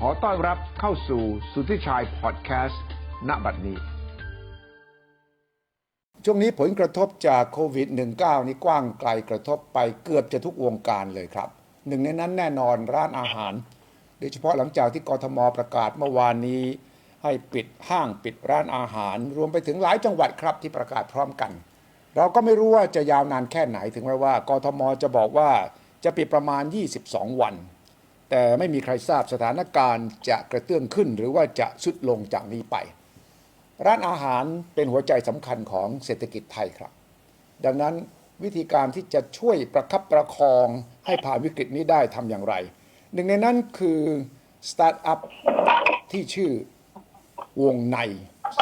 ขอต้อนรับเข้าสู่สุทธิชัยพอดแคสต์ณบัดนี้ ช่วงนี้ผลกระทบจากโควิด -19 นี่กว้างไกลกระทบไปเกือบจะทุกวงการเลยครับ หนึ่งในนั้นแน่นอนร้านอาหาร โดยเฉพาะหลังจากที่กทมประกาศเมื่อวานนี้ ให้ปิดห้างปิดร้านอาหาร รวมไปถึงหลายจังหวัดครับที่ประกาศพร้อมกัน เราก็ไม่รู้ว่าจะยาวนานแค่ไหนถึงแม้ว่ากทมจะบอกว่าจะปิดประมาณ 22 วัน แต่ไม่มีใครทราบสถานการณ์จะกระเตื้องขึ้น หรือว่าจะสุดลงจากนี้ไป ร้านอาหารเป็นหัวใจสำคัญของเศรษฐกิจไทยครับ ดังนั้นวิธีการที่จะช่วยประคับประคองให้ผ่านวิกฤตนี้ได้ทำอย่างไร หนึ่งในนั้นคือสตาร์ทอัพที่ชื่อวงใน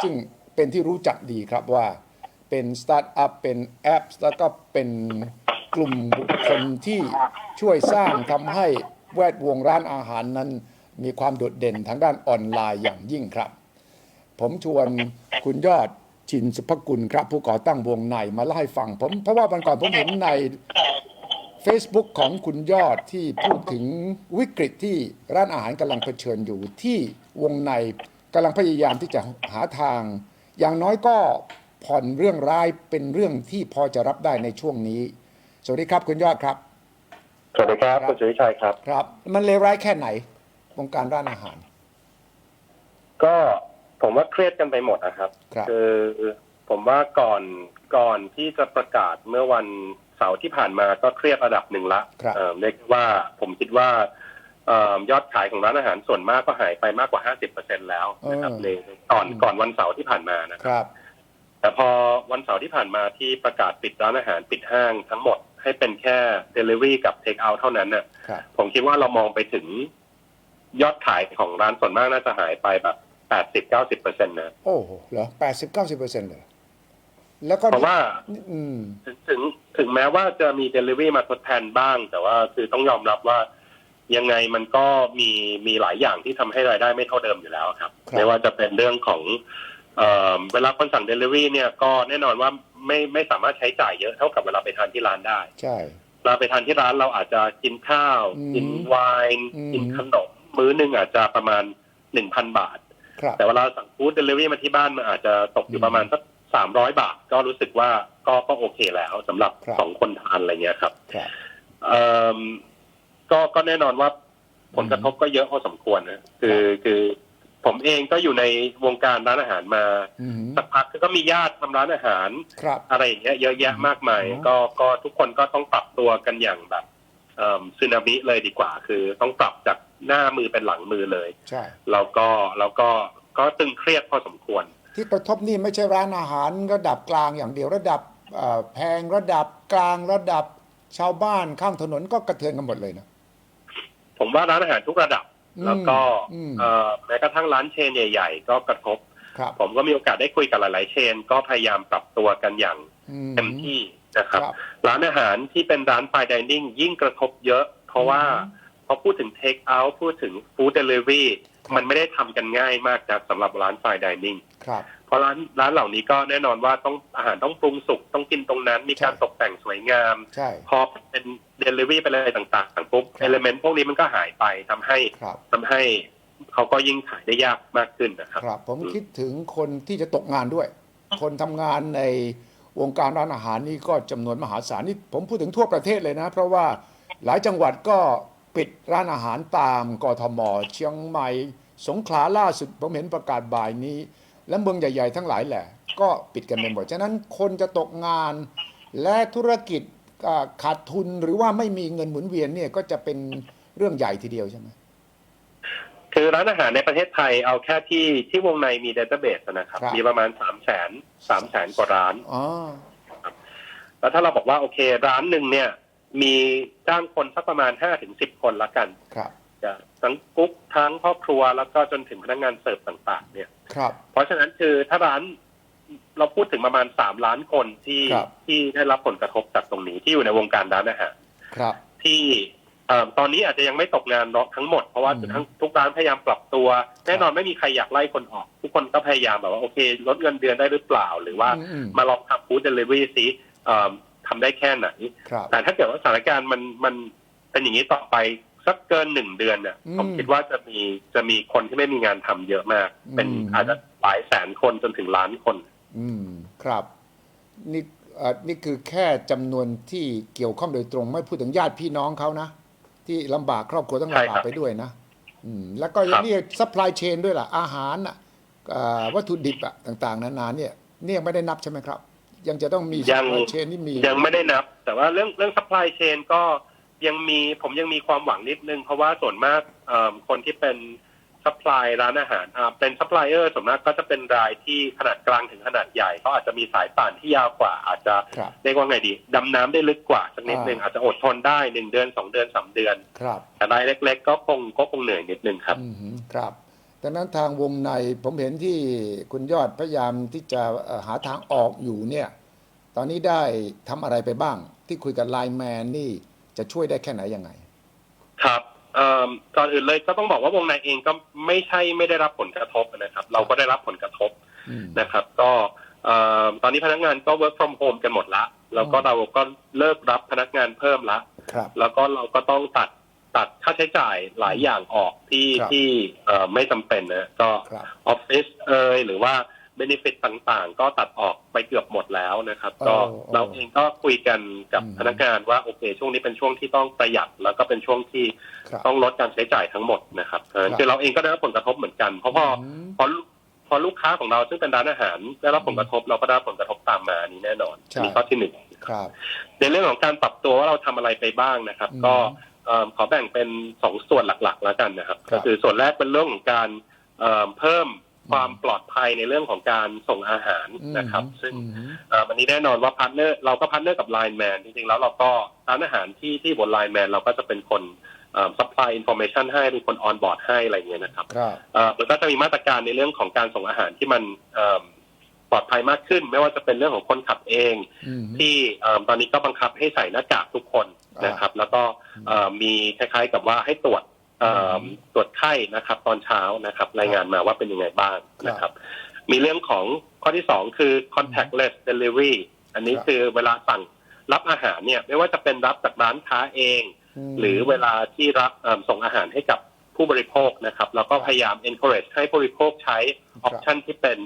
ซึ่งเป็นที่รู้จักดีครับว่าเป็นสตาร์ทอัพเป็นแอป แล้วก็เป็นกลุ่มบุคคลที่ช่วยสร้างทำให้ แวดวงร้านอาหารนั้น มีความโดดเด่นทางด้านออนไลน์อย่างยิ่งครับ ผมชวนคุณยอดชินสุภกุลครับ ผู้ก่อตั้งวงในมาเล่าให้ฟังผมเพราะว่าวันก่อนผมเห็นใน Facebook ของคุณยอดที่พูดถึงวิกฤตที่ร้านอาหารกำลังเผชิญอยู่ที่วงในกำลังพยายามที่จะหาทาง อย่างน้อยก็ผ่อนเรื่องร้ายเป็นเรื่องที่พอจะรับได้ในช่วงนี้ สวัสดีครับคุณยอดครับ สวัสดีครับคุณสุวิชัยครับ ครับ มันเลวร้ายแค่ไหนวงการร้านอาหาร ก็ผมว่าเครียดกันไปหมดนะครับครับอผมว่าก่อนก่อนที่จะประกาศเมื่อวันเสาร์ที่ผ่านมาก็เครียดระดับหนึ่งละครับเอ่อเรียกว่าผมคิดว่าเอ่อยอดขายของร้านอาหารส่วนมากก็หายไปมากกว่า50%แล้วนะครับเออในก่อนอืมก่อนวันเสาร์ที่ผ่านมานะครับ แต่พอวันเสาร์ที่ผ่านมาที่ประกาศปิดร้านอาหารปิดห้างทั้งหมด ให้เป็นแค่ Delivery กับ Take Out เท่านั้นน่ะครับ ผมคิดว่าเรามองไปถึงยอดขายของร้านส่วนมากน่าจะหายไปแบบแปดสิบเก้าสิบเปอร์เซ็นต์นะ โอ้โหเหรอแปดสิบเก้าสิบเปอร์เซ็นต์เลยเหรอแล้วก็เพราะว่า อืม ถึงถึงถึงแม้ว่าจะมี Delivery มาทดแทนบ้าง แต่ว่าคือต้องยอมรับว่า ยังไงมันก็มีมีหลายอย่างที่ทำให้รายได้ไม่เท่าเดิมอยู่แล้วครับ ครับ ไม่ว่าจะเป็นเรื่องของเอ่อเวลาคนสั่ง Delivery เนี่ยก็แน่นอนว่า ไม่ไม่สามารถใช้จ่ายเยอะเท่ากับเวลาไปทานที่ร้านได้ ใช่เวลาไปทานที่ร้านเราอาจจะกินข้าวอืมกินไวน์อืมกินขนมมื้อหนึ่งอาจจะประมาณหนึ่งพันบาทครับแต่เวลาสั่งฟู้ดเดลิเวอรี่มาที่บ้านมันอาจจะตกอยู่ประมาณสักสามร้อยบาท ก็รู้สึกว่าก็ก็โอเคแล้วสำหรับครับสองคนทานอะไรเงี้ยครับครับเอ่อก็ก็แน่นอนว่าผลกระทบก็เยอะพอสมควรนะคือคือ ผมเองก็อยู่ในวงการร้านอาหารมาอืมสักพักก็มีญาติทำร้านอาหารครับอะไรอย่างเงี้ยเยอะแยะมากมายอืมก็ก็ทุกคนก็ต้องปรับตัวกันอย่างแบบเอ่อซึนามิเลยดีกว่า คือต้องปรับจากหน้ามือเป็นหลังมือเลยใช่แล้วก็แล้วก็ก็ตึงเครียดพอสมควร ที่กระทบนี่ไม่ใช่ร้านอาหารระดับกลางอย่างเดียวระดับเอ่อแพงระดับกลางระดับชาวบ้านข้างถนนก็กระเทือนกันหมดเลยนะผมว่าร้านอาหารทุกระดับอืม แล้วก็อืมเอ่อแม้กระทั่งร้านเชนใหญ่ ๆ ก็กระทบครับผมก็มีโอกาสได้คุยกับหลายๆเชน ก็พยายามปรับตัวกันอย่างอืเต็มที่นะครับครับ ร้านอาหารที่เป็นร้าน fine dining ยิ่งกระทบเยอะ เพราะว่าอืมพอพูดถึง take out พูดถึง food delivery ครับ มันไม่ได้ทำกันง่ายมากนะสำหรับร้าน fine dining ครับเพราะร้านร้านเหล่านี้ก็แน่นอนว่าต้องอาหารต้องปรุงสุกต้องกินตรงนั้น มีการใช่ตกแต่งสวยงามใช่พอเป็นเดลิเวอรี่ไปเลยต่างๆปุ๊บครับเอลเมนต์พวกนี้มันก็หายไปทำให้ครับทำให้เขาก็ยิ่งขายได้ยากมากขึ้นนะครับครับ ผมคิดถึงคนที่จะตกงานด้วย คนทำงานในวงการร้านอาหารนี่ก็จำนวนมหาศาลนี่ผมพูดถึงทั่วประเทศเลยนะ เพราะว่าหลายจังหวัดก็ ปิดร้านอาหารตามกทม เชียงใหม่ สงขลาล่าสุดผมเห็นประกาศบ่ายนี้ และเมืองใหญ่ๆทั้งหลายแหละ ก็ปิดกันไปหมดฉะนั้นคนจะตกงาน และธุรกิจอ่าขาดทุนหรือว่าไม่มีเงินหมุนเวียนเนี่ยก็จะเป็นเรื่องใหญ่ทีเดียวใช่ไหมคือร้านอาหารในประเทศไทยเอาแค่ที่ที่วงในมี d ด t a b a s e นะครับครับ มีประมาณสามแสนสามแสนกว่าร้านอ๋อแล้วถ้าเราบอกว่าโอเค ร้านหนึ่งเนี่ย มีจ้างคนสักประมาณห้าถึงสิบคนละกันครับจะทั้งกุ๊กทั้งครอบครัวแล้วก็จนถึงพนักงานเสิร์ฟต่าง ๆ เนี่ยครับ เพราะฉะนั้นคือถ้าร้านเราพูดถึงประมาณสามล้านคนที่ครับที่ได้รับผลกระทบจากตรงนี้ที่อยู่ในวงการร้านอาหารครับ ที่เอ่อตอนนี้อาจจะยังไม่ตกงานเนาะทั้งหมดเพราะว่าอืมทั้งทุกร้านพยายามปรับตัว แน่นอนไม่มีใครอยากไล่คนออก ทุกคนก็พยายามแบบว่าโอเค ลดเงินเดือนได้หรือเปล่า หรือว่าอืมอืมมาลองทำฟู้ดเดลิเวอรี่ซิเอ่อ ทำได้แค่ไหนครับแต่ถ้าเกิดว่าสถานการณ์มันมันเป็นอย่างนี้ต่อไปสักเกินหนึ่งเดือนเนี่ยอืมผมคิดว่าจะมีจะมีคนที่ไม่มีงานทำเยอะมาก เป็นอืมอาจจะหลายแสนคนจนถึงล้านคน อืมครับ นี่เอ่อนี่คือแค่จำนวนที่เกี่ยวข้องโดยตรง ไม่พูดถึงญาติพี่น้องเขานะ ที่ลำบากครอบครัวต้องใช่ลำครับบากไปด้วยนะอืมแล้วก็ครับนี่ซัพพลายเชนด้วยล่ะ อาหารน่ะเอ่อวัตถุดิบอะต่าง ๆ นานาเนี่ยเนี่ยงไม่ได้นับใช่ไหมครับ ยังจะต้องมีซัพพลายเชนที่มียังไม่ได้นับ แต่ว่าเรื่องเรื่อง supply chain ก็ยังมีผมยังมีความหวังนิดนึง เพราะว่าส่วนมากเอิ่มคนที่เป็น supply ร้านอาหารอ่าเป็น supplier ส่วนมากก็จะเป็นรายที่ขนาดกลางถึงขนาดใหญ่เขาอาจจะมีสายป่านที่ยาวกว่า อาจจะครับ เรียกว่าไงดีดำน้ำได้ลึกกว่าสักนิดนึง อ่า อาจจะอดทนได้หนึ่งเดือนสองเดือนสามเดือน ครับแต่รายเล็ก ๆ ก็คงก็คงเหนื่อยนิดนึงครับ อืมครับ ดังนั้นทางวงในผมเห็นที่คุณยอดพยายามที่จะเอ่อหาทางออกอยู่เนี่ยตอนนี้ได้ทำอะไรไปบ้าง ที่คุยกับไลน์แมนนี่จะช่วยได้แค่ไหนยังไง ครับเอิ่มก่อนอื่นเลยก็ต้องบอกว่าวงในเองก็ไม่ใช่ไม่ได้รับผลกระทบนะครับ เราก็ได้รับผลกระทบอืมนะครับ ก็เอิ่มตอนนี้พนักงานก็ work from home กันหมดละ แล้วก็อืมเราก็เลิกรับพนักงานเพิ่มละครับแล้วก็เราก็ต้องตัด ตัดค่าใช้จ่ายหลายอย่างออกที่ครับที่เอ่อไม่จำเป็นนะก็ครับ ออฟฟิศเอยหรือว่าเบนฟิตต่างๆ ก็ตัดออกไปเกือบหมดแล้วนะครับ ก็โอ้โอ้เราเองก็คุยกันกับอืม พนักงานว่าโอเค ช่วงนี้เป็นช่วงที่ต้องประหยัด แล้วก็เป็นช่วงที่ครับ ต้องลดการใช้จ่ายทั้งหมดนะครับเพราะฉะนั้นครับ คือเราเองก็ได้รับผลกระทบเหมือนกันเพราะพออืมพอพอลูกค้าของเราซึ่งเป็นร้านอาหารได้รับผลกระทบเราก็ได้รับผลกระทบตามมาอันนี้แน่นอนใช่ อันนี้ข้อที่หนึ่งครับ ในเรื่องของการปรับตัวว่าเราทำอะไรไปบ้างนะครับ อืมก็เอิ่ม ขอแบ่งเป็นสองส่วนหลักๆ แล้วกันนะครับครับก็คือส่วนแรกเป็นเรื่องของการเอิ่มเพิ่มความปลอดภัยในเรื่องของการส่งอาหารนะครับ ซึ่งอืมเอ่อวันนี้แน่นอนว่าพาร์ทเนอร์เราก็พาร์ทเนอร์กับ Line Man จริงๆแล้วเราก็ร้านอาหารที่ที่บน Line Man เราก็จะเป็นคนเอ่อ supply information ให้เป็นคน on board ให้อะไรเงี้ยนะครับครับเอ่อมันก็จะมีมาตรการในเรื่องของการส่งอาหารที่มันเอิ่มปลอดภัยมากขึ้น ไม่ว่าจะเป็นเรื่องของคนขับเองอืมที่เอิ่มตอนนี้ก็บังคับให้ใส่หน้ากากทุกคน นะครับ แล้วก็เอ่อมีคล้ายๆกับว่าให้ตรวจเอิ่มตรวจไข้นะครับ ตอนเช้านะครับ รายงานมาว่าเป็นยังไงบ้างนะครับ มีเรื่องของข้อที่สองคือ contactless delivery อันนี้ครับคือเวลาสั่งรับอาหารเนี่ย ไม่ว่าจะเป็นรับจากร้านค้าเองมหรือเวลาที่รับเอิ่มส่งอาหารให้กับผู้บริโภคนะครับ แล้วก็พยายาม encourage ให้ผู้บริโภคใช้ครับ option ที่เป็น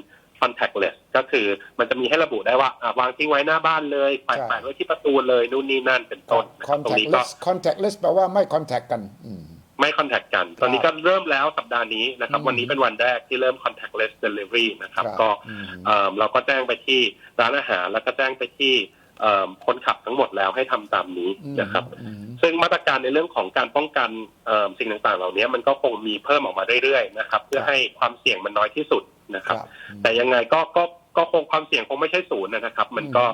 contactless ก็คือมันจะมีให้ระบุได้ว่าอะวางทิ้งไว้หน้าบ้านเลยแปะใช่แปะไว้ที่ประตูเลยนู่นนี่นั่นเป็นต้นนะครับตรงนี้ก็ contactless contactless แปลว่าไม่ contact กันอืมไม่ contact กัน ตอนนี้ก็เริ่มแล้วสัปดาห์นี้นะครับอืมวันนี้เป็นวันแรกที่เริ่ม contactless delivery นะครับครับก็อืมเอ่อเราก็แจ้งไปที่ร้านอาหารแล้วก็แจ้งไปที่เอ่อคนขับทั้งหมดแล้วให้ทำตามนี้นะครับอืม ซึ่งมาตรการในเรื่องของการป้องกันเอ่อสิ่งต่างๆ เหล่านี้มันก็คงมีเพิ่มออกมาเรื่อยๆนะครับ เพื่อให้ความเสี่ยงมันน้อยที่สุดนะคครัรับบแต่ยังไงก็ก็ก็คงความเสี่ยงคงไม่ใช่ศูนย์นะครับ มันก็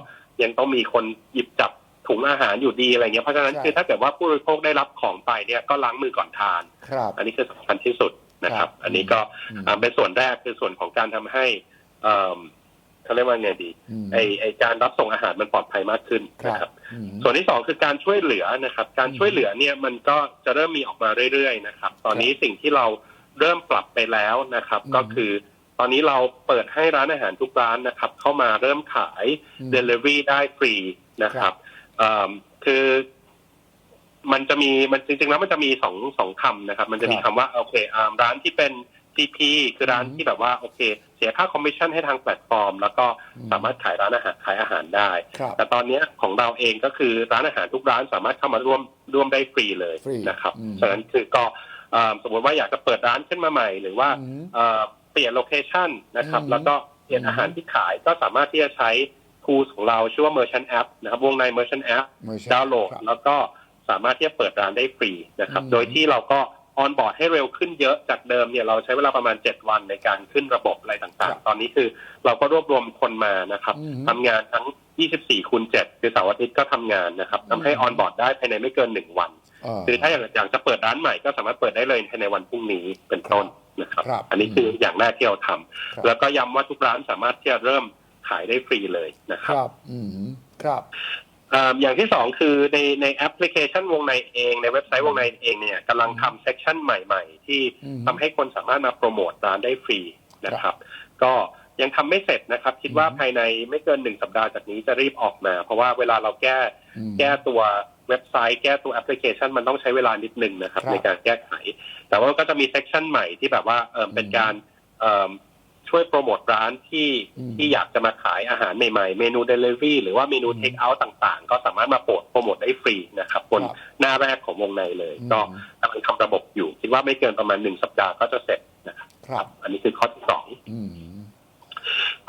ยังต้องมีคนหยิบจับถุงอาหารอยู่ดีอะไรเงี้ยเพราะฉะนั้นใช่คือถ้าเกิดว่าผู้บริโภคได้รับของไปเนี่ยก็ล้างมือก่อนทานครับอันนี้คือสำคัญที่สุดนะครับครับอันนี้ก็อืมอ่าเป็นส่วนแรกคือส่วนของการทำให้ เอิ่มเขาเรียกว่าไงดีมไอไอการรับส่งอาหารมันปลอดภัยมากขึ้นครับนะครับอืมส่วนที่สองคือการช่วยเหลือนะครับ การอืมช่วยเหลือเนี่ยมันก็จะเริ่มมีออกมาเรื่อยๆนะครับ ตอนนี้สิ่งที่เราเริ่มปรับไปแล้วนะครับอืมก็คือ ตอนนี้เราเปิดให้ร้านอาหารทุกร้านนะครับ เข้ามาเริ่มขายอืม Delivery ได้ฟรีนะคครัรับบเอิ่มคือมันจะมีมันจริงๆแล้วมันจะมีสองสองคำนะครับ มันจะมีครัคำบว่าโอเคอ่าร้านที่เป็น CP คือร้านอืมที่แบบว่าโอเค เสียค่าคอมมิชชั่นให้ทางแพลตฟอร์ม แล้วก็อืมสามารถขายร้านอาหารขายอาหารได้ครับแต่ตอนเนี้ยของเราเองก็คือร้านอาหารทุกร้านสามารถเข้ามาร่วมร่วมได้ฟรีเลยฟรีนะครับอืมฉะนั้นคือก็เอ่อสมมติว่าอยากจะเปิดร้านขึ้นมาใหม่ หรือว่าอืมเอ่อเปลี่ยนโลเคชันนะครับอืมแล้วก็เปลี่ยนอืมอาหารที่ขายก็สามารถที่จะใช้ tools ของเราชื่อว่า Merchant App นะครับ วงใน Merchant App มือใช้ดาวน์โหลดครับแล้วก็สามารถที่จะเปิดร้านได้ฟรีนะครับอืมโดยที่เราก็ ออนบอร์ดให้เร็วขึ้นเยอะจากเดิมเนี่ยเราใช้เวลาประมาณ 7 วันในการขึ้นระบบอะไรต่างๆ ตอนนี้คือเราก็รวบรวมคนมานะครับอืมทำงานทั้ง 24คูณ7คือเสาร์อาทิตย์ก็ทำงานนะครับอืมทำให้ออนบอร์ดได้ภายในไม่เกิน 1 วันาคือถ้าอยากอยากจะเปิดร้านใหม่ก็สามารถเปิดได้เลยภายในวันพรุ่งนี้เป็นต้นนะครับครับอันนี้คืออย่างแรกที่เราทำครับแล้วก็ย้ำว่าทุกร้านสามารถที่จะเริ่มขายได้ฟรีเลยนะคครับรับ อืมครับ อ่าอย่างที่สองคือในในแอปพลิเคชันวงในเอง ในเว็บไซต์วงในเองเนี่ยกำลังทำเซสชันใหม่ ๆ ที่อืมทำให้คนสามารถมาโปรโมทร้านได้ฟรีนะครับ ก็ยังทำไม่เสร็จนะครับ คิดว่าอืมภายในไม่เกินหนึ่งสัปดาห์จากนี้จะรีบออกมา เพราะว่าเวลาเราแก้อืมแก้ตัวเว็บไซต์แก้ตัวแอปพลิเคชันมันต้องใช้เวลานิดนึงนะครับครับในการแก้ไข แต่ว่าก็จะมีเซกชันใหม่ที่แบบว่าเออเป็นอืมการเอิ่ม ช่วยโปรโมทร้านที่อืมที่อยากจะมาขายอาหารใหม่ๆ เมนูเดลิเวอรี่หรือว่าเมนูอืมเทคเอาท์ต่างๆ ก็สามารถมาโปรโปรโมทได้ฟรีนะครับบนครับหน้าแรกของวงในเลยอืมก็กำลังทำระบบอยู่ คิดว่าไม่เกินประมาณหนึ่งสัปดาห์ก็จะเสร็จนะครับครับอันนี้คือข้อที่สองอืม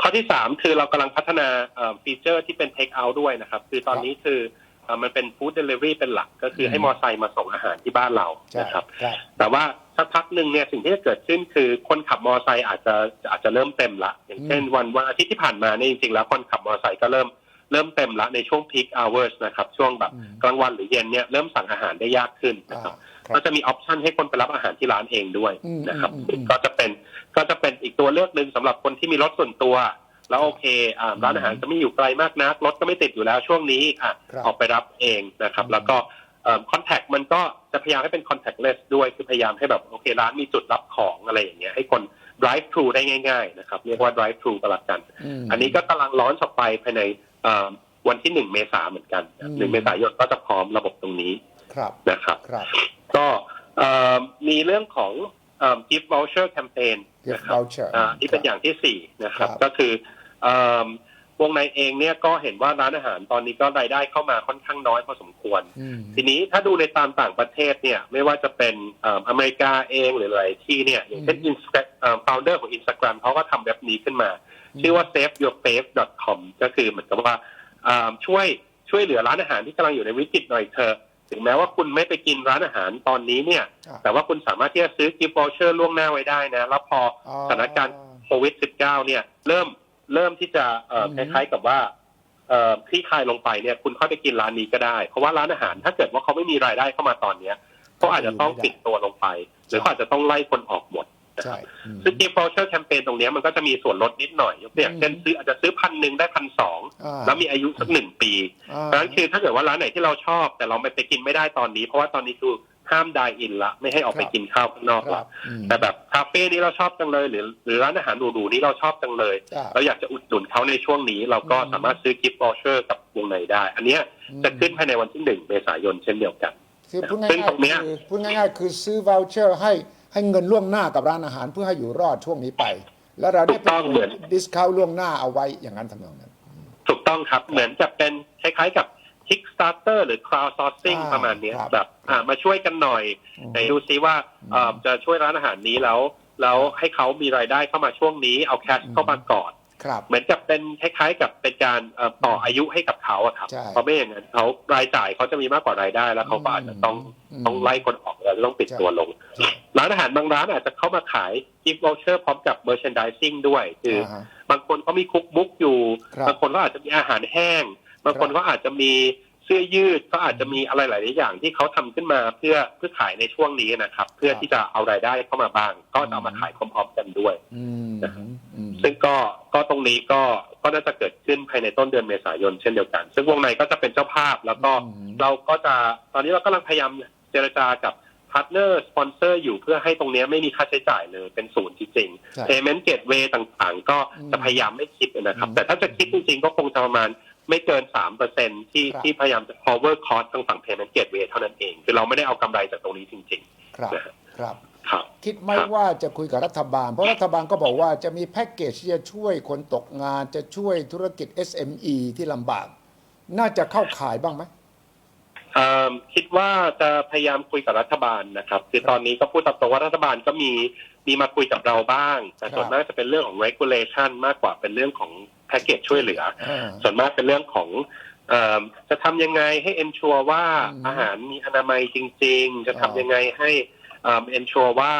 ข้อที่สามคือเรากำลังพัฒนาเอ่อฟีเจอร์ที่เป็นเทคเอาท์ด้วยนะครับ คือตอนนี้คือเอ่อมันเป็นฟู้ดเดลิเวอรี่เป็นหลัก ก็คือให้มอไซค์มาส่งอาหารที่บ้านเราใช่นะครับครับ แต่ว่า สักพักหนึ่งเนี่ยสิ่งที่จะเกิดขึ้นคือคนขับมอไซค์อาจจะอาจจะเริ่มเต็มละ อย่างเช่นอืมวันวันอาทิตย์ที่ผ่านมาเนี่ยจริงๆแล้วคนขับมอไซค์ก็เริ่มเริ่มเต็มละในช่วง peak hours นะครับช่วงแบบอืมกลางวันหรือเย็นเนี่ยเริ่มสั่งอาหารได้ยากขึ้นอ่านะครับครับก็จะมีออปชันให้คนไปรับอาหารที่ร้านเองด้วยอืมนะครับอืมอืมก็จะเป็นก็จะเป็นอีกตัวเลือกหนึ่งสำหรับคนที่มีรถส่วนตัว แล้วโอเคอ่าร้านอาหารจะไม่อยู่ไกลมากนักรถก็ไม่ติดอยู่แล้วช่วงนี้อะครับออกไปรับเองนะครับอืมแล้วก็ คอนแทคมันก็จะพยายามให้เป็น contactless ด้วยคือพยายามให้แบบโอเคร้านมีจุดรับของอะไรอย่างเงี้ยให้คน drive thru ได้ง่ายๆนะครับเรียกว่า drive thru ก็แล้วกันมอันนี้ก็กำลังร้อนออกไปภายในเอ่อวันที่หนึ่งเมษาเหมือนกันอืมหนึ่งเมษายนก็จะพร้อมระบบตรงนี้ครับนะครับครับก็เอ่อมีเรื่องของเอ่อ gift voucher campaign gift นะครับ voucher อ่าที่เป็นอย่างที่สี่นะครับครับก็คือเอ่อ วงในเองเนี่ยก็เห็นว่าร้านอาหารตอนนี้ก็รายได้เข้ามาค่อนข้างน้อยพอสมควรอืมทีนี้ถ้าดูในตามต่างประเทศเนี่ยไม่ว่าจะเป็นเอ่ออเมริกาเองหรือหลายที่เนี่ยอย่างเช่นอืมอินสตาเอ่อ founder ของ Instagram เขาก็ทำเว็บนี้ขึ้นมา ชื่อว่า saveyourface.com ก็คือเหมือนกับว่าอ่าช่วยช่วยเหลือร้านอาหารที่กำลังอยู่ในวิกฤตหน่อยเถอะถึงแม้ว่าคุณไม่ไปกินร้านอาหารตอนนี้เนี่ยอะแต่ว่าคุณสามารถที่จะซื้อกิฟต์วอเชอร์ล่วงหน้าไว้ได้นะ แล้วพออ๋อสถานการณ์โควิด -19 เนี่ยเริ่ม เริ่มที่จะเอ่ออืคมล้ายๆกับว่าเอ่อคลี่คลายลงไปเนี่ยคุณค่อยไปกินร้านนี้ก็ได้ เพราะว่าร้านอาหารถ้าเกิดว่าเขาไม่มีรายได้เข้ามาตอนเนี้ยเขาอาจจะต้องปิดตัวลงไป หรือเขาอาจจะต้องไล่คนออกหมดนะคใช่รับอืมซึ่งกิฟต์วอเชอร์แคมเปญตรงเนี้ยมันก็จะมีส่วนลดนิดหน่อยยกตัวอย่างอืมเช่นซื้ออาจจะซื้อพันหนึ่งได้พันสองอ่าแล้วมีอายุสักหนึ่งปีอ่าเพราะฉะนั้นคือถ้าเกิดว่าร้านไหนที่เราชอบ แต่เราไม่ไปกินไม่ได้ตอนนี้ เพราะว่าตอนนี้คือ ห้ามไดอินละไม่ให้ออกไปครับกินข้าวข้างนอกครัละบอืมแต่แบบคาเฟ่นี้เราชอบจังเลยหรือหรือร้านอาหารหรูๆนี้เราชอบจังเลยอ่าเราอยากจะอุดหนุนเขาในช่วงนี้ เราก็อืมสามารถซื้อกิฟต์วอเชอร์กับวงในได้ อันเนี้ยจะขึ้นภายในวันที่หนึ่งเมษายนเช่นเดียวกันคือพูดง่าซึ่งตรงเนี้ยยๆคือพูดง่ายๆ คือซื้อ v o u เชอร์ให้ให้เงินล่วงหน้ากับร้านอาหารเพื่อให้อยู่รอดช่วงนี้ไป แล้วเราได้ถูกต้องเหมือนดิสคาวล่วงหน้าเอาไว้อย่างนั้นทำนองนั้น ถูกต้องครับเหมือนจะเป็นคล้ายๆกับ Kickstarter หรือ crowdsourcing อ่าประมาณเนี้ยครับแบบ อ่ามาช่วยกันหน่อยอืมไหนดูซิว่าเอ่อจะช่วยร้านอาหารนี้แล้วแล้วให้เขามีรายได้เข้ามาช่วงนี้เอาแคชอืมเข้ามาก่อนครับ เหมือนกับเป็นคล้ายๆกับเป็นการเอ่อต่ออายุให้กับเขาอะครับใช่เพราะไม่อย่างนั้นเขารายจ่ายเขาจะมีมากกว่ารายได้ แล้วเขาก็อาจจะต้องอืมต้องไล่คนออกแล้วต้องปิดใช่ตัวลงใช่ร้านอาหารบางร้านอาจจะเข้ามาขายกิฟต์วอเชอร์พร้อมกับ merchandising ด้วย คืออาฮะบางคนเขามีคุกบุ๊กอยู่ครับบางคนก็อาจจะมีอาหารแห้ง บางคนครับก็อาจจะมี เสื้อยืดก็อาจจะมีอะไรหลายๆอย่างที่เขาทำขึ้นมาเพื่อเพื่อขายในช่วงนี้นะครับ เพื่อที่จะเอารายได้เข้ามาบ้าง ก็จะเอามาขายพร้อมๆกันด้วยอืมอืมซึ่งก็ก็ตรงนี้ก็ก็น่าจะเกิดขึ้นภายในต้นเดือนเมษายนเช่นเดียวกัน ซึ่งวงในก็จะเป็นเจ้าภาพแล้วก็อืมเราก็จะตอนนี้เรากำลังพยายามเจรจากับพาร์ทเนอร์สปอนเซอร์อยู่เพื่อให้ตรงเนี้ยไม่มีค่าใช้จ่ายเลยเป็นศูนย์จริงใช่ๆ payment gateway ต่างๆ ก็อืมจะพยายามไม่คิดนะครับอืมแต่ถ้าจะคิดจริงๆ ก็คงจะประมาณ ไม่เกินสามเปอร์เซ็นที่ครับ ที่พยายามจะ cover cost ทางฝั่ง payment gateway เท่านั้นเอง คือเราไม่ได้เอากำไรจากตรงนี้จริงครับนะฮะครับๆครับ คิดไหมครับ ว่าจะคุยกับรัฐบาล เพราะรัฐบาลก็บอกว่าจะมีแพ็กเกจที่จะช่วยคนตกงาน จะช่วยธุรกิจ SME ที่ลำบาก น่าจะเข้าข่ายบ้างไหม เอิ่มคิดว่าจะพยายามคุยกับรัฐบาลนะครับ คือตอนนี้ก็พูดตามตรงว่ารัฐบาลก็มีมีมาคุยกับเราบ้าง แต่ส่วนครับ มากจะเป็นเรื่องของ regulation มากกว่าเป็นเรื่องของ แพ็กเกจช่วยเหลืออ่าส่วนมากเป็นเรื่องของเอิ่มจะทำยังไงให้ ensure ว่าอืมอาหารมีอนามัยจริง ๆ จะทำยังไงให้เอิ่ม ensure ว่า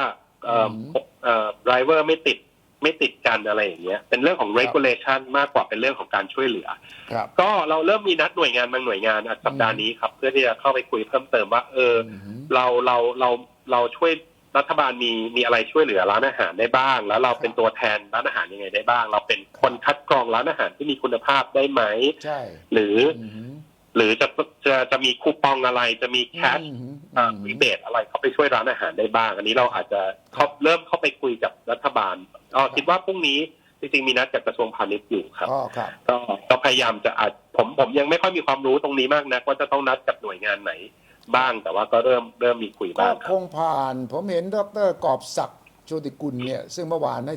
เอิ่มอืมเอ่อ driver ไม่ติดไม่ติดกันอะไรอย่างเงี้ย เป็นเรื่องของ regulation มากกว่าเป็นเรื่องของการช่วยเหลือครับก็เราเริ่มมีนัดหน่วยงานบางหน่วยงานอะสัปดาห์นี้ครับ เพื่อที่จะเข้าไปคุยเพิ่มเติมว่า เอออืมเราเราเราเราช่วย รัฐบาลมีมีอะไรช่วยเหลือร้านอาหารได้บ้าง แล้วเราเป็นตัวแทนร้านอาหารยังไงได้บ้าง เราเป็นคนคัดกรองร้านอาหารที่มีคุณภาพได้ไหมใช่หรืออืมหรือจะจะจะมีคูปองอะไรจะมีแคชอืมรีเบทอะไรเข้าไปช่วยร้านอาหารได้บ้าง อันนี้เราอาจจะเข้าเริ่มเข้าไปคุยกับรัฐบาลอ๋อคิดว่าพรุ่งนี้จริงๆมีนัดกับกระทรวงพาณิชย์อยู่ครับอ๋อครับก็ก็พยายามจะอาจผมผมยังไม่ค่อยมีความรู้ตรงนี้มากนักว่าจะต้องนัดกับหน่วยงานไหน บ้างแต่ว่าก็เริ่มเริ่มมีคุยก็บ้างคครับ งผ่าน ผมเห็นดรกอบศักดิ์โชติกุลเนี่ย ซึ่งเมื่อวานได้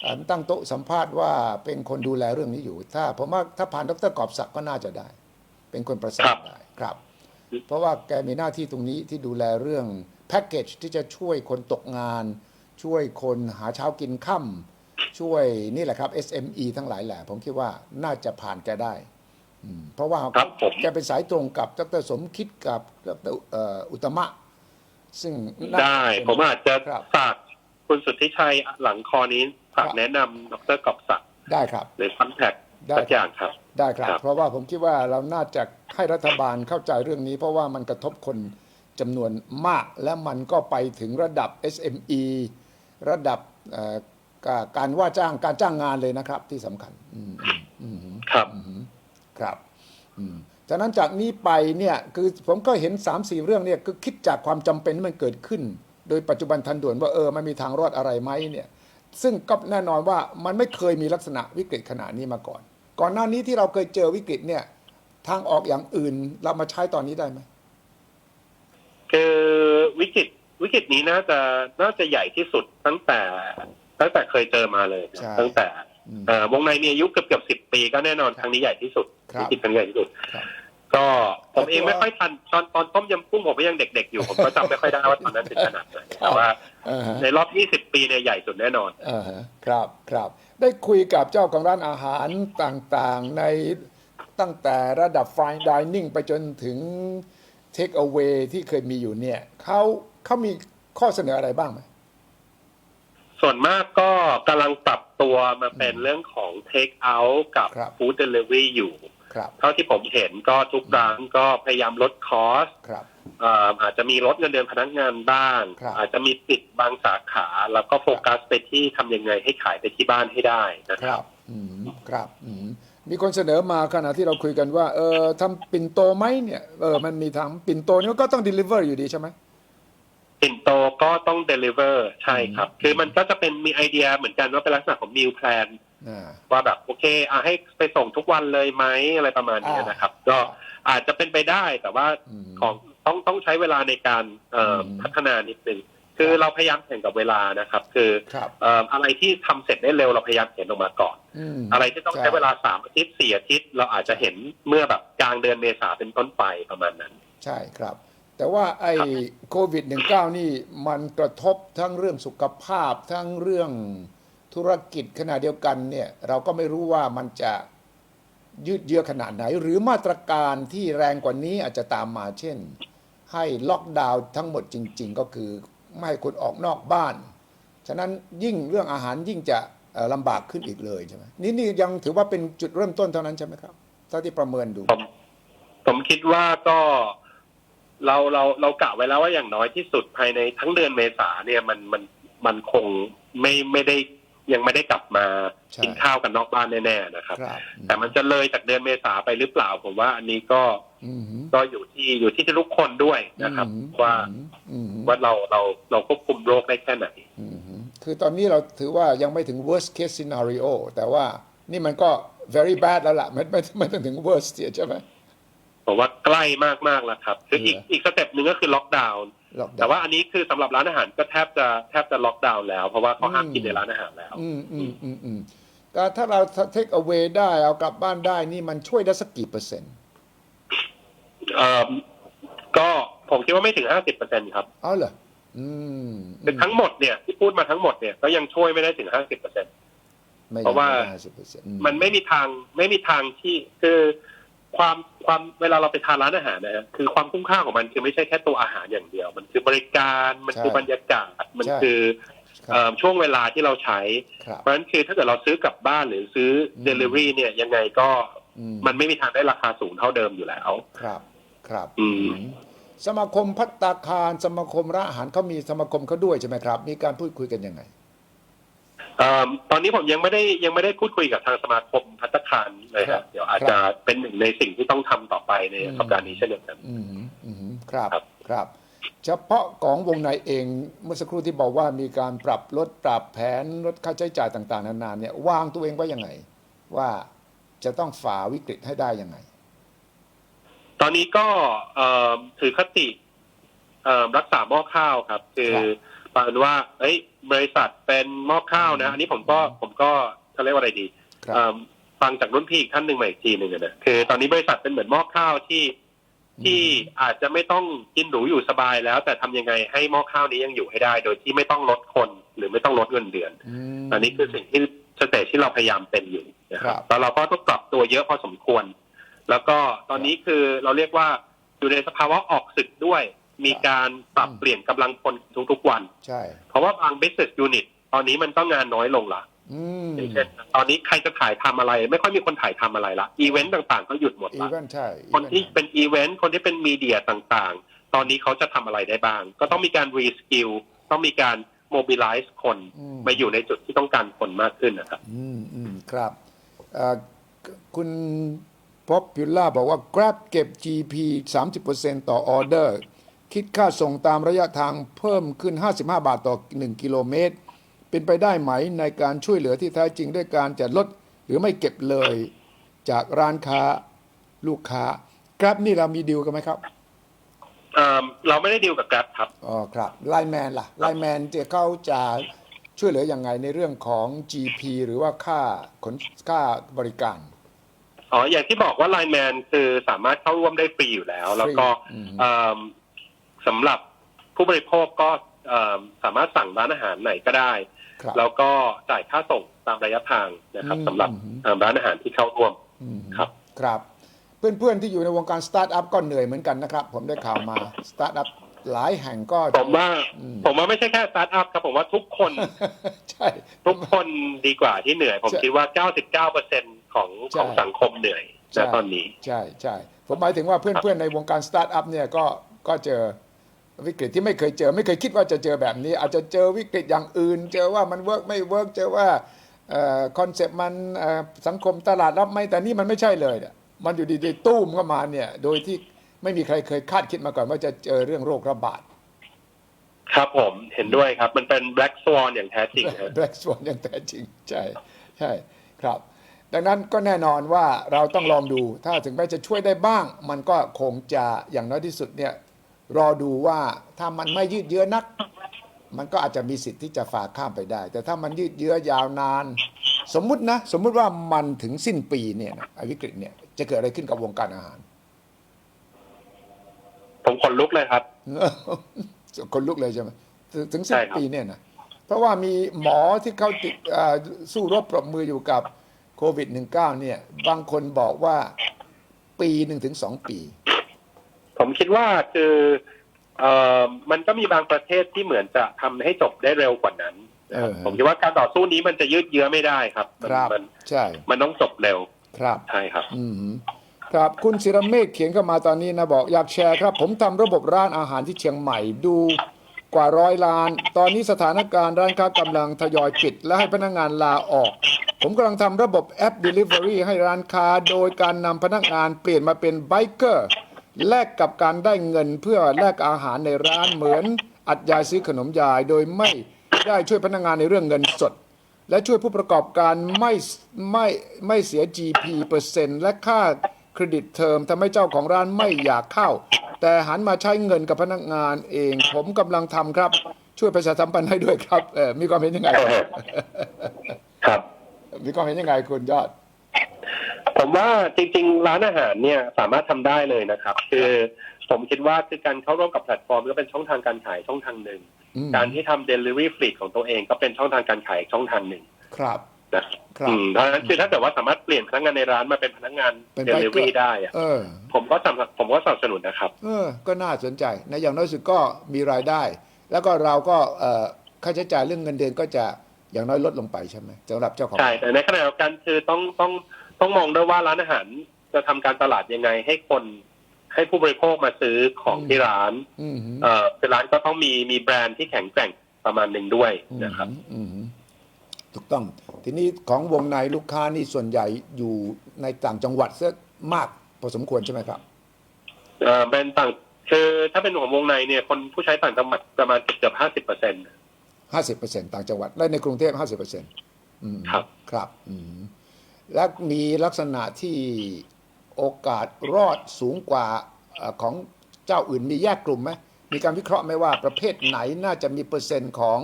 เอ่อตั้งโต๊ะสัมภาษณ์ว่าเป็นคนดูแลเรื่องนี้อยู่ ถ้าผมว่าถ้าผ่านดรกอบศักดิ์ก็น่าจะได้ เป็นคนประสานได้ครับ เพราะว่าแกมีหน้าที่ตรงนี้ที่ดูแลเรื่องแพ็กเกจที่จะช่วยคนตกงาน ช่วยคนหาเช้ากินค่ำช่วยนี่แหละครับ SME ทั้งหลายแหละ ผมคิดว่าน่าจะผ่านแกได้ อืมเพราะว่าครับผม แกเป็นสายตรงกับดรสมคิดกับดรเอ่ออุตตมะ ซึ่งน่าได้ผมอาจจะครับ ฝากคุณสุทธิชัยหลังคอนี้ฝากครับแนะนำดรกอบศักดิ์ได้ครับ หรือคอนแทคได้ สักอย่างครับ ได้ครับ ครับ เพราะว่าผมคิดว่าเราน่าจะให้รัฐบาลเข้าใจเรื่องนี้ เพราะว่ามันกระทบคนจำนวนมาก และมันก็ไปถึงระดับ SME ระดับเอ่อกาการว่าจ้างการจ้างงานเลยนะครับที่สำคัญอืมอืมอืมครับ อืม ครับอืมฉะนั้นจากนี้ไปเนี่ยคือผมก็เห็น3ามสี่เรื่องเนี่ยคือคิดจากความจำเป็นที่มันเกิดขึ้น โดยปัจจุบันทันด่วนว่าเออมันมีทางรอดอะไรไหมเนี่ยซึ่งก็แน่นอนว่ามันไม่เคยมีลักษณะวิกฤตขนาดนี้มาก่อน ก่อนหน้านี้ที่เราเคยเจอวิกฤตเนี่ยทางออกอย่างอื่นเรามาใช้ตอนนี้ได้ไหมคือวิกฤตวิกฤตนี้น่าจะน่าจะใหญ่ที่สุดตั้งแต่ตั้งแต่เคยเจอมาเลยนะใช่ตั้งแต่อืม เอ่อวงในมีอายุเกือบเกือบสิบปีก็แน่นอนครั้งนี้ใหญ่ที่สุดครับวิกฤตครั้งใหญ่ที่สุด ครับ ก็ผมเองแต่ตัวไม่ค่อยทันตอนตอนต้มยำกุ้งผมก็ยังเด็กๆอยู่ ผมก็จำไม่ค่อยได้ว่าตอนนั้นเป็นขนาดไหนแต่ว่าเออฮะในรอบ 20 ปีเนี่ยใหญ่สุดแน่นอนเออฮะครับครับ ได้คุยกับเจ้าของร้านอาหารต่างๆ ในตั้งแต่ระดับ fine dining ไปจนถึง take away ที่เคยมีอยู่เนี่ยเขาเขามีข้อเสนออะไรบ้างไหม ส่วนมากก็กำลังปรับ ตัวมาเป็นเรื่องของ take out กับ ครับ food delivery อยู่ ครับเท่าที่ผมเห็นก็ทุกร้านก็พยายามลดคอสครับ เอ่ออาจจะมีลดเงินเดือนพนักงานบ้าง ครับ อาจจะมีปิดบางสาขา แล้วก็โฟกัสไปที่ทำยังไงให้ขายไปที่บ้านให้ได้นะคครัรับบ อืมครับอืมมีคนเสนอมาขณะที่เราคุยกันว่า เออทำปิ่นโตไหมเนี่ย เออ มันมีทางปิ่นโตนี่ก็ต้อง deliver อยู่ดีใช่ไหม ปิ่นโตก็ต้อง deliver ใช่ครับอืมคือมันก็จะเป็นมีไอเดียเหมือนกันว่าเป็นลักษณะของ meal plan อ่าว่าแบบโอเคอะให้ไปส่งทุกวันเลยไหมอะไรประมาณนี้อ่านนะครับ ก็อาจจะเป็นไปได้แต่ว่าอืมของต้องต้องใช้เวลาในการเอ่ออมพัฒนานิดนึงคือเราพยายามแข่งกับเวลานะครับ คือครับเอ่ออะไรที่ทำเสร็จได้เร็วเราพยายามเขียนออกมาก่อนมอะไรที่ต้องใช้เวลาสามอาทิตย์สี่อาทิตย์ เราอาจจะเห็นเมื่อแบบกลางเดือนเมษาเป็นต้นไปประมาณนั้น ใช่ครับ แต่ว่าไอ้ครับโควิด -19 นี่มันกระทบทั้งเรื่องสุขภาพทั้งเรื่องธุรกิจขณะเดียวกันเนี่ยเราก็ไม่รู้ว่ามันจะยืดเยื้อขนาดไหน หรือมาตรการที่แรงกว่านี้อาจจะตามมาเช่น ให้ล็อกดาวน์ทั้งหมดจริง ๆ ก็คือไม่ให้คนออกนอกบ้าน ฉะนั้นยิ่งเรื่องอาหารยิ่งจะเอ่อลำบากขึ้นอีกเลยใช่ไหมนี่นี่ยังถือว่าเป็นจุดเริ่มต้นเท่านั้นใช่ไหมครับเท่าที่ประเมินดู ผมผมคิดว่าก็ เราเราเรากะไว้แล้วว่าอย่างน้อยที่สุดภายในทั้งเดือนเมษาเนี่ยมันมันมันคงไม่ไม่ได้ยังไม่ได้กลับมาใช่กินข้าวกันนอกบ้านแน่ๆนะครับครับ แต่มันจะเลยจากเดือนเมษาไปหรือเปล่า ผมว่าอันนี้ก็อืมก็อยู่ที่อยู่ที่ทุกคนด้วยนะครับอืมว่าอืมว่าเราเราเราควบคุมโรคได้แค่ไหนอืมคือตอนนี้เราถือว่ายังไม่ถึง worst case scenario แต่ว่านี่มันก็ very bad แล้วล่ะไม่ไม่ไม่ต้องถึง worst ใช่ไหม ผมว่าใกล้มากๆแล้วครับคืออีกเหรออีกสเต็ปหนึ่งก็คือล็อกดาวน์ล็อกแต่ว่าอันนี้คือสำหรับร้านอาหารก็แทบจะแทบจะล็อกดาวน์แล้ว เพราะว่าเขาห้ามอืมกินในร้านอาหารแล้ว อืมอืมอืมอืมแต่ถ้าเรา take away ได้เอากลับบ้านได้นี่มันช่วยได้สักกี่เปอร์เซ็นต์เอ่อก็ผมคิดว่าไม่ถึงห้าสิบเปอร์เซ็นครับเอาเหรออืมคือทั้งหมดเนี่ยที่พูดมาทั้งหมดเนี่ยก็ยังช่วยไม่ได้ถึงห้าสิบเปอร์เซ็นไม่เพราะว่าห้าสิบเปอร์เซ็นต์มันไม่มีทางไม่มีทางที่คือ ความความเวลาเราไปทานร้านอาหารนะฮะคือความคุ้มค่าของมันคือไม่ใช่แค่ตัวอาหารอย่างเดียว มันคือบริการมันคือบรรยากาศมันคือครัเอ่บอช่วงเวลาที่เราใช้ครับเพราะฉะนั้นคือถ้าเกิดเราซื้อกลับบ้านหรือซื้ออม Delivery เนี่ยยังไงก็อืมมันไม่มีทางได้ราคาสูงเท่าเดิมอยู่แล้ว ครับ ครับอืมอืมสมาคมพัตตาคาร สมาคมร้านอาหารเขามีสมาคมเขาด้วยใช่ไหมครับ มีการพูดคุยกันยังไง เอ่อตอนนี้ผมยังไม่ได้ยังไม่ได้พูดคุยกับทางสมาคมพัตตาคารเลยคครัรับบ เดี๋ยวอาจจะเป็นหนึ่งในสิ่งที่ต้องทำต่อไปในอืม สัปดาห์นี้เช่นเดียวกัน อืมอืมครับครับ ครับ เฉพาะของวงในเองเมื่อสักครู่ที่บอกว่ามีการปรับลดปรับแผนลดค่าใช้จ่ายต่างๆ นานาเนี่ยวางตัวเองไว้ยังไง ว่าจะต้องฝ่าวิกฤตให้ได้ยังไง ตอนนี้ก็เอ่อถือคติเอ่อรักษาหม้อข้าวครับ คือครับ ประมาณว่าเอ้ย บริษัทเป็นหม้อข้าวนะ อันนี้ผมก็ผมก็เขาเรียกว่าอะไรดีครับ เอิ่มฟังจากรุ่นพี่อีกท่านหนึ่งมาอีกทีหนึ่งอะนะคือตอนนี้บริษัทเป็นเหมือนหม้อข้าวที่ที่อาจจะไม่ต้องกินหรูอยู่สบายแล้ว แต่ทำยังไงให้หม้อข้าวนี้ยังอยู่ให้ได้ โดยที่ไม่ต้องลดคนหรือไม่ต้องลดเงินเดือนอืมอันนี้คือสิ่งที่สเตจที่เราพยายามเป็นอยู่นะคครัรับบ แล้วเราก็ต้องปรับตัวเยอะพอสมควร แล้วก็ตอนนี้คือเราเรียกว่าอยู่ในสภาวะออกศึกด้วย มีการปรับเปลี่ยนกำลังคนทุกๆวัน ใช่ เพราะว่าบาง business unit ตอนนี้มันก็งานน้อยลงละอืมอย่างเช่นตอนนี้ใครจะถ่ายทำอะไร ไม่ค่อยมีคนถ่ายทำอะไรละอีเวนต์ต่างๆ ก็หยุดหมดอีละ เวนต์ใช่คนที่เป็นอีเวนต์คนที่เป็นมีเดียต่างๆ ตอนนี้เขาจะทำอะไรได้บ้าง ก็ต้องมีการรีสกิลต้องมีการโมบิลไลซ์คนอืมมาอยู่ในจุดที่ต้องการคนมากขึ้นนะครับ อืมอืมครับเอ่อคุณป๊อปพิล่าบอกว่า Grab เก็บ GP 30%ต่อออเดอร์ คิดค่าส่งตามระยะทางเพิ่มขึ้น 55 บาทต่อ 1 กิโลเมตร เป็นไปได้ไหมในการช่วยเหลือที่แท้จริงด้วยการจะลดหรือไม่เก็บเลย จากร้านค้าลูกค้า Grab นี่เรามีดีลกันไหมครับเอ่อเราไม่ได้ดีลกับ Grab ครับ อ๋อครับไลแมนล่ะไลแมนจะเขาจะช่วยเหลืออยังไงในเรื่องของ GP หรือว่าค่าขนค่าบริการ อ๋อ อย่างที่บอกว่าไลน์แมนคือสามารถเข้าร่วมได้ฟรีอยู่แล้ว แล้วก็อืม เอิ่ม สำหรับผู้บริโภคก็เอิ่มสามารถสั่งร้านอาหารไหนก็ได้ครับแล้วก็จ่ายค่าส่งตามระยะทางนะครับอืมสำหรับอืมเอิ่มร้านอาหารที่เข้าร่วมอืมครับครับเพื่อนๆที่อยู่ในวงการสตาร์ทอัพก็เหนื่อยเหมือนกันนะครับ ผมได้ข่าวมาสตาร์ทอัพหลายแห่งก็ผมว่าอืมผมว่าไม่ใช่แค่สตาร์ทอัพครับผมว่าทุกคนใช่ทุกคนดีกว่าที่เหนื่อย ผมใช่คิดว่า 99%ของใช่ของสังคมเหนื่อยใช่ณตอนนี้ ใช่ใช่ผมหมายถึงว่าเพื่อนๆในวงการสตาร์ทอัพเนี่ยก็ก็เจอ วิกฤตที่ไม่เคยเจอ ไม่เคยคิดว่าจะเจอแบบนี้ อาจจะเจอวิกฤตอย่างอื่น เจอว่ามันเวิร์กไม่เวิร์กเจอว่าคอนเซปต์มันเอ่อสังคมตลาดรับไหม่แต่นี่มันไม่ใช่เลยเนี่ยมันอยู่ดีๆตู้มเข้ามาเนี่ย โดยที่ไม่มีใครเคยคาดคิดมาก่อนว่าจะเจอเรื่องโรคระบาด ครับผมเห็นด้วยครับ มันเป็น black swan อย่างแท้จริงฮะแบล็กสวอนอย่างแท้จริง ใช่ใช่ครับ ดังนั้นก็แน่นอนว่าเราต้องลองดู ถ้าถึงแม้จะช่วยได้บ้าง มันก็คงจะอย่างน้อยที่สุดเนี่ย รอดูว่าถ้ามันไม่ยืดเยื้อนัก มันก็อาจจะมีสิทธิ์ที่จะฝ่าข้ามไปได้ แต่ถ้ามันยืดเยื้อยาวนาน สมมุตินะ สมมุติว่ามันถึงสิ้นปีเนี่ยนะไอ้วิกฤตเนี่ยจะเกิดอะไรขึ้นกับวงการอาหาร ผมขนลุกเลยครับคนลุกเลยใช่ไหมถึงถึงสิ้ใช่นครับปีเนี่ยนะเพราะว่ามีหมอที่เขาติดอ่าสู้รบปรบมืออยู่กับโควิด -19 เนี่ย บางคนบอกว่าปีหนึ่งถึงสองปี ผมคิดว่าคือเอ่อมันก็มีบางประเทศที่เหมือนจะทำให้จบได้เร็วกว่านั้นนะครับเออผมคิดว่าการต่อสู้นี้มันจะยืดเยื้อไม่ได้ครับคมันรับมันใช่มันต้องจบเร็วครับใช่ครับ อืมครับคุณศิรเมฆเขียนเข้ามาตอนนี้นะบอกอยากแชร์ครับ ผมทำระบบร้านอาหารที่เชียงใหม่ดูกว่าร้อยล้าน ตอนนี้สถานการณ์ร้านค้ากำลังทยอยปิด และให้พนักงานลาออก ผมกำลังทำระบบแอป Delivery ให้ร้านค้า โดยการนำพนักงานเปลี่ยนมาเป็นไบเกอร์ แลกกับการได้เงินเพื่อแลกอาหารในร้านเหมือนอัดยายซื้อขนมยายโดยไม่ได้ช่วยพนักงานในเรื่องเงินสด และช่วยผู้ประกอบการไม่ไม่ไม่เสีย GP เปอร์เซ็นต์และค่าเครดิตเทอมทำให้เจ้าของร้านไม่อยากเข้า แต่หันมาใช้เงินกับพนักงานเอง ผมกำลังทำครับ ช่วยประชาสัมพันธ์ให้ด้วยครับเออมีความเห็นยังไง ครับ มีความเห็นยังไงคุณยอด ผมว่าจริง ๆ ร้านอาหารเนี่ยสามารถทำได้เลยนะครับ คือผมคิดว่าคือการเข้าร่วมกับแพลตฟอร์มก็เป็นช่องทางการขายช่องทางหนึ่งอืมการที่ทำ Delivery Fleet ของตัวเองก็เป็นช่องทางการขายอีกช่องทางหนึ่ง ครับนะครับอืมเพราะฉะนั้นคือถ้าเกิดว่าสามารถเปลี่ยนพนักงานในร้านมาเป็นพนักงานเป็น Delivery biker ได้อะเออผมก็สนับผมก็สนับสนุนนะครับ เออ ก็น่าสนใจในะอย่างน้อยสุดก็มีรายได้ แล้วก็เราก็เอ่อค่าใช้จ่ายเรื่องเงินเดือนก็จะอย่างน้อยลดลงไปใช่ไหมสำหรับเจ้าของใช่แต่ในขณะเดียวกันคือต้องต้อง ต้องมองด้วยว่าร้านอาหารจะทำการตลาดยังไงให้คนให้ผู้บริโภคมาซื้อของที่ร้านอืมเอ่อคือร้านก็ต้องมีมีแบรนด์ที่แข็งแกร่งประมาณหนึ่งด้วยนะครับอืมอืมถูกต้อง ทีนี้ของวงในลูกค้านี่ส่วนใหญ่อยู่ในต่างจังหวัดซะมากพอสมควรใช่ไหมครับเอ่อเป็นต่างคือถ้าเป็นของวงในเนี่ยคนผู้ใช้ต่างจังหวัดประมาณเกือบห้าสิบเปอร์เซ็นต์ห้าสิบเปอร์เซ็นต์ต่างจังหวัด และในกรุงเทพห้าสิบเปอร์เซ็นต์ครับ ครับ อืม และมีลักษณะที่โอกาสรอดสูงกว่าเอ่อของเจ้าอื่นมีแยกกลุ่มไหมมีการวิเคราะห์ไหมว่าประเภทไหนน่าจะมีเปอร์เซ็นต์ของ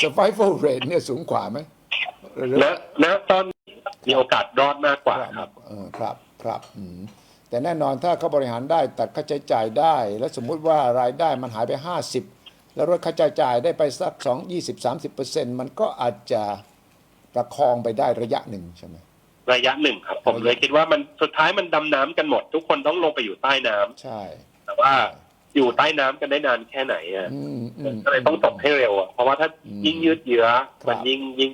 survival rate เนี่ยสูงกว่าไหมหรือณณตอนนี้มีโอกาสรอดมากกว่าครับเออครับครับอืมแต่แน่นอนถ้าเขาบริหารได้ตัดค่าใช้จ่ายได้ แล้วสมมุติว่ารายได้มันหายไป 50 แล้วลดค่าใช้จ่ายได้ไปสัก 2 20 30เปอร์เซ็นต์มันก็อาจจะประคองไปได้ระยะหนึ่งใช่ไหม ระยะหนึ่งครับ ผมเลยคิดว่ามันสุดท้ายมันดำน้ำกันหมด ทุกคนต้องลงไปอยู่ใต้น้ำใช่ แต่ว่าอยู่ใต้น้ำกันได้นานแค่ไหนอะอืมอืมก็เลยต้องจบให้เร็วอะเพราะว่าถ้าอืมยิ่งยืดเยื้อครับมันยิ่งยิ่ง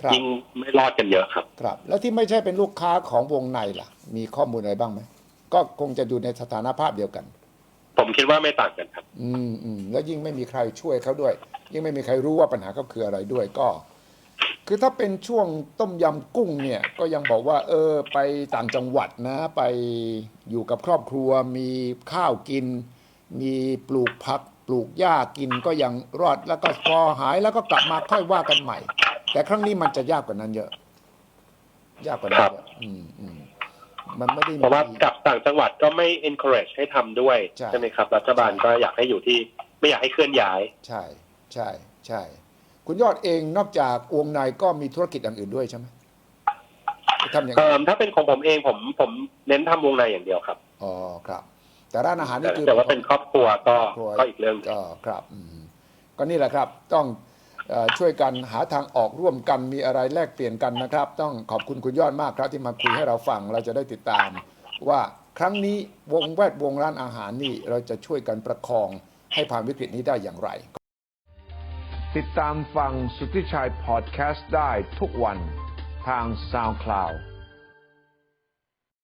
ครับยิ่งไม่รอดกันเยอะครับ ครับ แล้วที่ไม่ใช่เป็นลูกค้าของวงในล่ะ มีข้อมูลอะไรบ้างไหมก็คงจะอยู่ในสถานภาพเดียวกัน ผมคิดว่าไม่ต่างกันครับ อืมอืมแล้วยิ่งไม่มีใครช่วยเขาด้วย ยิ่งไม่มีใครรู้ว่าปัญหาเขาคืออะไรด้วยก็ คือถ้าเป็นช่วงต้มยำกุ้งเนี่ยก็ยังบอกว่า เออ ไปต่างจังหวัดนะ ไปอยู่กับครอบครัวมีข้าวกิน มีปลูกผัก ปลูกหญ้ากินก็ยังรอดแล้วก็พอหายแล้วก็กลับมาค่อยว่ากันใหม่ แต่ครั้งนี้มันจะยากกว่านั้นเยอะ ยากกว่านั้นเยอะอืมอืมมันไม่ได้มี เพราะว่ากลับต่างจังหวัดก็ไม่ encourage ให้ทำด้วยใช่ไหมครับ รัฐบาลก็อยากให้อยู่ที่ไม่อยากให้เคลื่อนย้าย ใช่ ใช่ ใช่ คุณยอดเองนอกจากวงในก็มีธุรกิจอย่างอื่นด้วยใช่ไหมทำอย่างเอ่อถ้าเป็นของผมเองผมผมเน้นทำวงในอย่างเดียวครับอ๋อครับ แต่ร้านอาหารแต่นี่คือแต่ว่าเป็นครอบครัวก็ครอบครัวก็อีกเรื่องหนึ่งก็ครับอืมก็นี่แหละครับ ต้องเอ่อช่วยกันหาทางออกร่วมกันมีอะไรแลกเปลี่ยนกันนะครับ ต้องขอบคุณคุณยอดมากครับที่มาคุยให้เราฟังเราจะได้ติดตาม ว่าครั้งนี้วงแวดวงร้านอาหารนี่เราจะช่วยกันประคองให้ผ่านวิกฤตนี้ได้อย่างไร ติดตามฟังสุทธิชัยพอดแคสต์ได้ทุกวันทาง SoundCloud